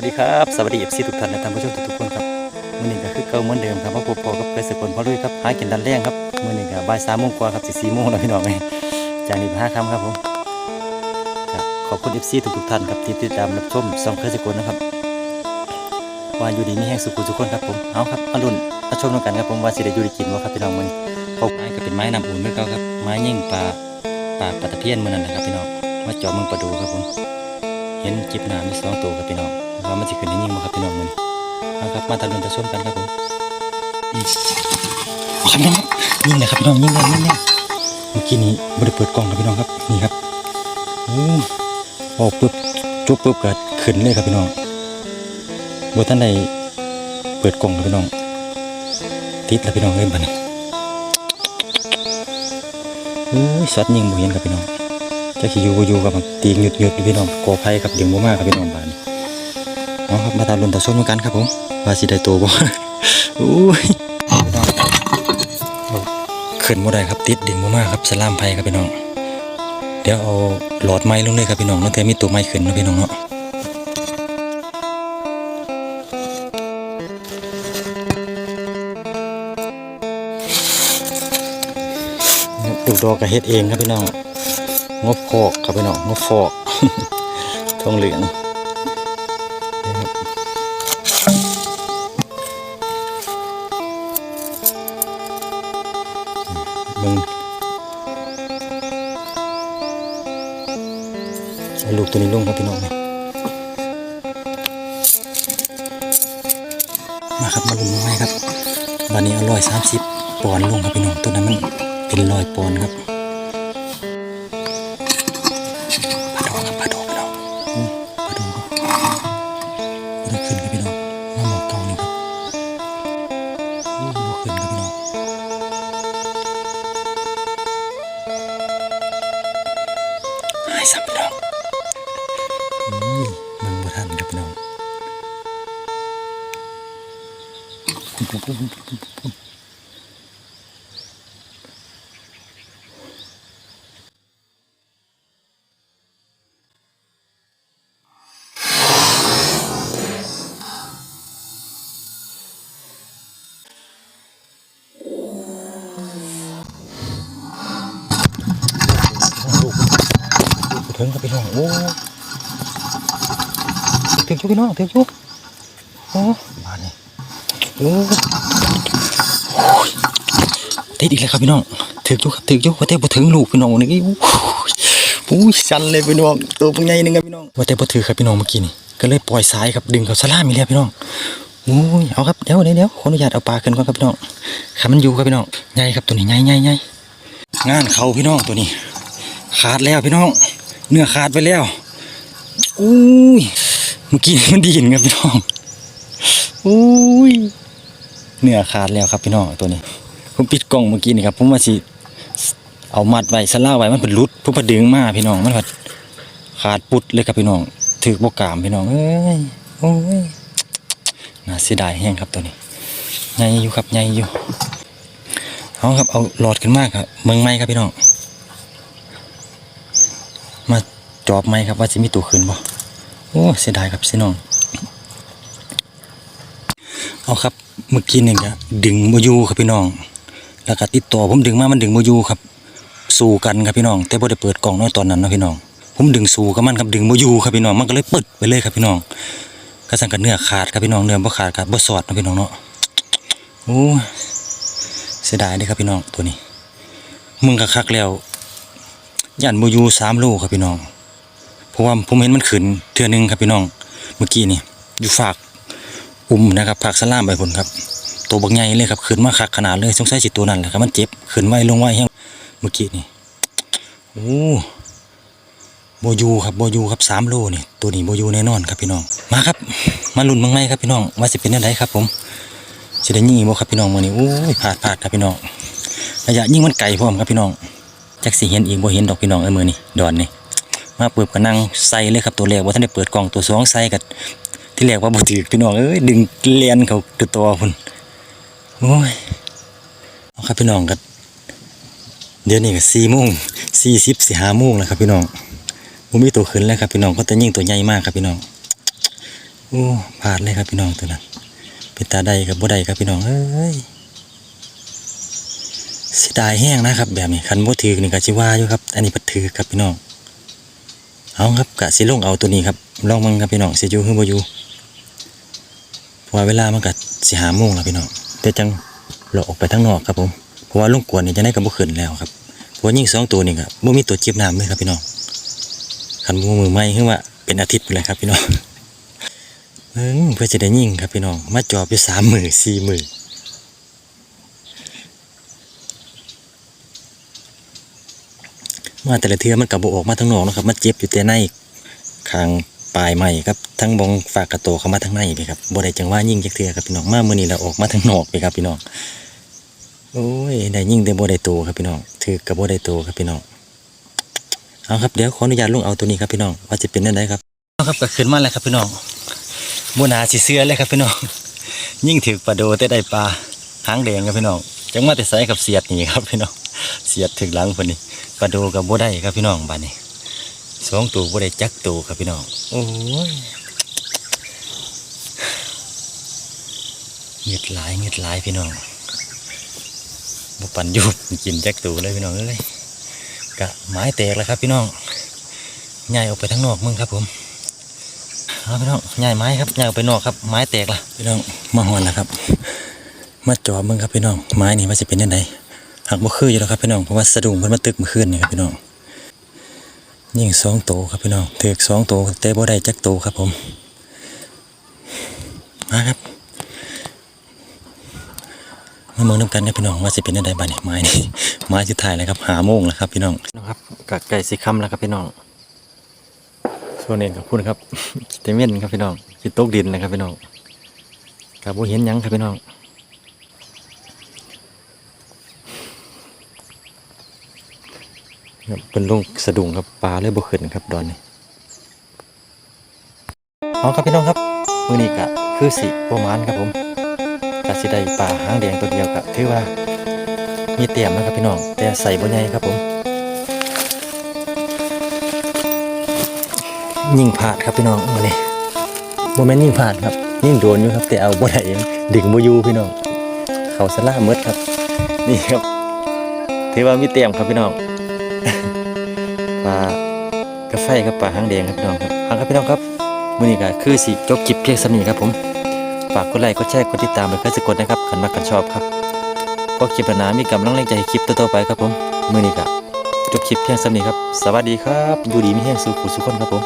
วัสดีครับ สวัสดีเอฟซีทุกท่านและท่านผู้ชมทุกๆคนครับมื้อนี้ก็คือเก่าเหมือนเดิมครับมาพบพอกับเกษตรกลพ่อลุยครับหากินดันแรงครับมื้อนี้ก็บ่ายสามโมงกว่าครับสิสี่โมงแล้วพี่น้องเอ้ยจากนี้ห้าคำครับผมครับขอบคุณเอฟซีทุกๆท่านครับที่ติดตามรับชมสองเกษตรกลนะครับว่าอยู่ดีมีแห้งสุขุทุกคนครับผมเอาครับมาลุ้นมาชมด้วยกันครับผมว่าสิได้อยู่ดีกินบ่ครับพี่น้องมื้อนี้พบไม้ก็เป็นไม้นำอุ่นคือเก่าครับไม้ยิ่งปลาปลาปลาตะเพียนมื้อนั้นนะครับพี่น้องมาจาะมึงปลาดูครับผม เห็นจิบหนามีสองตัวครับพี่น้องว่ามันจะขึ้นให้ยิ่งบ่ครับพี่น้องมันเอาครับมาตะลุนตะส้มกันครับผมครับพี่น้องยิ่งเลยครับพี่น้องยิ่งเลยยิ่งเลยเมื่อกี้นี้บริเปิดกล่องครับพี่น้องครับนี่ครับโอ้ออกปุ๊บจุบปุ๊บเกิดขึ้นเลยครับพี่น้องบท่านใดเปิดกล่องครับพี่น้องติดแล้วพี่น้องเล่นบันโอ้ยสัตว์ยิงบ่เห็นครับพี่น้อง จะขี่อยู่บ่อยู่กับตีหยุดหยุดพี่น้องกอไผ่กับเดียงบ่มากครับพี่น้องบ้านเอาครับมาตาลุนตาส้มกันครับผมว่าสิได้โตบ่อุ้ยขึ้นบ่ได้ครับติดดิ่งบ่มากครับสลามไผ่ครับพี่น้องเดี๋ยวเอาหลอดไม้ลงเลยครับพี่น้องแล้วแต่มีตัวไม้ขึ้นนะพี่น้องเนาะลูกดอกก็เฮ็ดเองครับพี่น้อง งบโคอกครับพี่น้องงบฟอกทองเหลืองมึงเอาลูกตัวนี้ลงครับพี่น้องมาครับมาลุมาไหมครับวันนี้อร่อยสามสิบปอนด์ลงครับพี่น้องตัวนั้นมันเป็นรอยปอนครับ สับพี่น้องอืมมันบ่ทันครับพี่น้อง ถึงครับพี่น้องโอ้ถึงจุพี่น้องถึงจุโอ้มาเนี่ยโอ้โอ้ยติดอีกแล้วครับพี่น้องถึงจุครับถึงจุว่าแต่บ่ถึงลูกพี่น้องนี่โอ้ยโอ้ยสั่นเลยพี่น้องตัวเป็นไงนึงครับพี่น้องว่าแต่บ่ถือครับพี่น้องเมื่อกี้นี่ก็เลยปล่อยสายครับดึงเขาสลามีแล้วพี่น้องโอ้ยเอาครับเดี๋ยวเดี๋ยวเดี๋ยวขออนุญาตเอาปลาขึ้นก่อนครับพี่น้องขามันอยู่ครับพี่น้องใหญ่ครับตัวนี้ใหญ่ใหญ่ใหญ่งานเขาพี่น้องตัวนี้ ขาดแล้วพี่น้อง เนื้อขาดไปแล้วอุ้ยเมื่อกี้มันดีนครับพี่น้องอุ้ยเนื้อขาดแล้วครับพี่น้องตัวนี้ ผมปิดกล่องเมื่อกี้นี่ครับผมว่าสิเอามัดไว้สล่าไว้มันเป็นรุดผมพดึงมาพี่น้องมันผัดขาดปุดเลยครับพี่น้องถือบกามพี่น้องเอ้ยโอ้ยน่าเสียดายแห้งครับตัวนี้ใหญ่อยู่ครับใหญ่อยู่เอาครับเอาหลอดขึ้นมากครับเมืองไม้ครับพี่น้อง มา จอบไหมครับว่าจะมีตัวขึ้นบ่โอ้เสียดายครับพี่น้อง เอาครับเมื่อกี้นี่ก็ดึงโมยูครับพี่น้อง แล้วก็ติดต่อผมดึงมามันดึงโมยูครับ สู้กันครับพี่น้อง แต่บ่ได้เปิดกล่องน้อยตอนนั้นนะพี่น้อง ผมดึงสู้กับมันครับดึงโมยูครับพี่น้องมันก็เลยเปิดไปเลยครับพี่น้องก็สั่งกันเนื้อขาดครับพี่น้องเนื้อบ่ขาดครับบ่สอดนะพี่น้องเนาะโอ้เสียดายเลยครับพี่น้องตัวนี้ มึงคักแล้วยันโมยูสามโลครับพี่น้อง ราะว่าผมเห็นมันขึ้นเทือหนึงครับพี่น้องเมื่อกี้นี่อยู่ฝากอุ้มนะครับฝากสลามไปผลครับตัวบักใหญ่เลยครับขึ้นมาคักขนาดเลยสงสัยสิตัวนั้นแหละครับมันเจ็บขึ้นไว้ลงไว้แห้งเมื่อกี้นี่โอ้โบยูครับโบยูครับสามโลนี่ตัวนี้โบยูแน่นอนครับพี่น้องมาครับ มาลุ้นบางไหมครับพี่น้องว่าสิเป็นยังไงครับ ผมสิได้ยิงอีกบ่ครับพี่น้องมื้อนี้โอ้ยพลาดพลาดครับพี่น้องระยะยิงมันไกลพร้อมครับพี่น้องจักสิเห็นอีกบ่เห็นดอกพี่น้องเอ้มือนี่ดอนนี่ มาเปิดก็นั่งใส่เลยครับตัวแรกว่าท่านได้เปิดกล่องตัวสองใส่กับที่แรกว่าบ่ถือพี่น้องเอ้ยดึงเลียนเขาตัวตัวพุ่นโอ้ยเอาครับพี่น้องก็เดี๋ยวนี้ก็สี่โมงสี่สิบสี่ห้าโมงแล้วครับพี่น้องผมมีตัวขึ้นแล้วครับพี่น้องก็จะยิ่งตัวใหญ่มากครับพี่น้องโอ้พลาดเลยครับพี่น้องตัวนั้นเป็นตาใดกับบ่ใดครับพี่น้องเอ้ยเสียดายแห้งนะครับ แบบนี้คันบ่ถือนี่ก็สิว่าอยู่ครับ อันนี้ปัดถือครับพี่น้อง เอาครับกะสิลงเอาตัวนี้ครับลองมึงครับพี่น้องสิอยู่หรือบ่อยู่เพราะว่าเวลามันก็สิหาโมงแล้วพี่น้องเดี๋ยวจังเราออกไปทางนอกครับผมเพราะว่าลงกวนนี่จะได้กับบ่ขึ้นแล้วครับเพราะว่ายิ่งสองตัวนี่ก็บ่มีตัวจีบน้ำเลยครับพี่น้องคันบ่มือใหม่คือว่าเป็นอาทิตย์เลยครับพี่น้องเอิ้งเพื่อจะได้ยิ่งครับพี่น้องมาจอบอยู่สามหมื่นสี่หมื่น มาแต่ละเทือมันกับโบออกมาทั้งนอกนะครับมาเจ็บอยู่แต่ในคางปลายใหม่ครับทั้งบองฝากกระโตเข้ามาทั้งในไปครับบ่ได้จังว่ายิ่งจักเทือครับพี่น้องมาเมื่อนี้เราออกมาทั้งนอกไปครับพี่น้องโอ้ยได้ยิ่งแต่บ่ได้โตครับพี่น้องถือกับบ่ได้โตครับพี่น้องเอาครับเดี๋ยวขออนุญาตลงเอาตัวนี้ครับพี่น้องว่าจะเป็นได้ครับเอาครับก็ขึ้นมาแล้วครับพี่น้องบันาสิเสื้อเลยครับพี่น้องยิ่งถือปลาโดแต่ได้ปลาหางแดงครับพี่น้องจังมาแต่ใส่กับเสียดนี่ครับพี่น้อง เสียดถึงหลังพอนี่ปลาโดกับบัได้ครับพี่น้องบ้านนี้สองตัวบัได้จักตัวครับพี่น้องโอ้ยเงียดหลายเงียดหลายพี่น้องบุปันยุบกินจักตัวเลยพี่น้องเอ้ยกะไม้แตกแล้วครับพี่น้องง่ายออกไปทั้งนอกมึงครับผมเอาพี่น้องใหญ่ไม้ครับใหญ่ออกไปนอกครับ ไม้แตกละพี่น้องมาหอนนะครับ มาจอบมึงครับพี่น้องไม้นี่ว่าจะเป็นยังไง หักบ่คืออยู่แล้วครับพี่น้องเพราะว่าสะดุ้งมันมาตึกเมื่อคืนนี่ครับพี่น้องยิงสองโตครับพี่น้องเถือกสองโตวแต่บ่ได้จักโตครับผมมาครับมาเมืองน้ำกันครับพี่น้องว่าจะเป็นยังไงบ้างเนี่ยไม้นี่ไม้สุดท้ายแล้วครับหาโมงแล้วครับพี่น้องนะครับกะไก่สีคำแล้วครับพี่น้องส่วนเองกับคุณครับคิตเม่นครับพี่น้องคิดตกดินนะครับพี่น้องกับบ่เห็นยังครับพี่น้อง ครับเป็นลงสะดุ้งครับปลาเลยบ่ขึ้นครับดอนนี่เอาครับพี่น้องครับมื้อนี้ก็คือสิประมาณครับผมก็สิได้ปลาหางแดงตัวเดียวก็ถือว่ามีเตรียมนะครับพี่น้อง แต่ใส่บ่ใหญ่ครับผม ยิ่งผาดครับพี่น้องมาเลยโมเมนต์ยิ่งผาดครับ ยิ่งโดนอยู่ครับแต่เอาบ่ได้ดึงบ่อยู่พี่น้อง เขาสลาเมดครับ นี่ครับถือว่ามีเตรียมครับพี่น้อง ลากระไฟครับปลาหางแดงครับพี่น้องครับเอาครับพี่น้องครับมื้อนี้ก็คือสิจบคลิปเพียงสำนี้ครับผมฝากกดไลค์กดแชร์กดติดตามเป็นกสะกดนะครับขันมากันชอบครับเพราะคลิปหนามีกำลังแรงใจคลิปต่อๆไปครับผมมื้อนี้ก็จบคลิปเพียงสำนี้ครับสวัสดีครับอยู่ดีมีแห้งสุขสุขคนครับผม